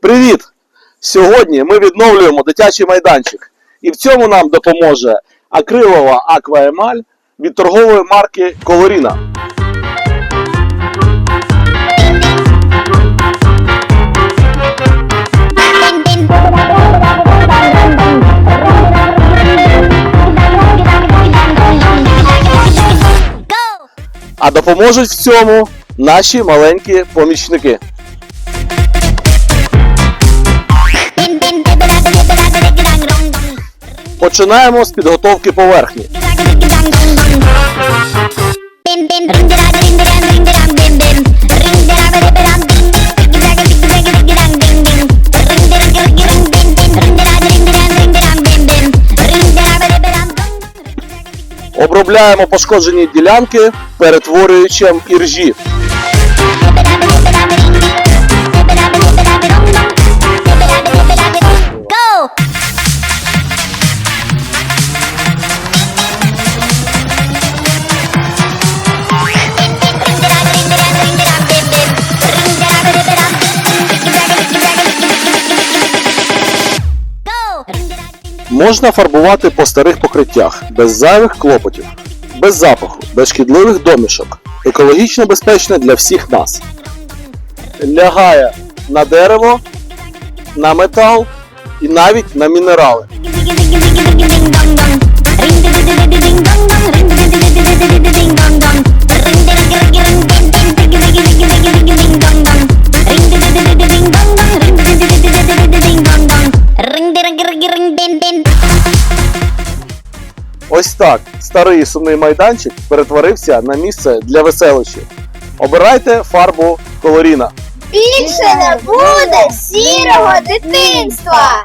Привіт! Сьогодні ми відновлюємо дитячий майданчик. І в цьому нам допоможе акрилова акваемаль від торгової марки Колоріна. А допоможуть в цьому наші маленькі помічники. Починаємо з підготовки поверхні. Обробляємо пошкоджені ділянки перетворюючим іржі. Можна фарбувати по старих покриттях без зайвих клопотів, без запаху, без шкідливих домішок. Екологічно безпечне для всіх нас. Лягає на дерево, на метал і навіть на мінерали. Ось так старий сумний майданчик перетворився на місце для веселощів. Обирайте фарбу колоріна. Більше не буде сірого дитинства.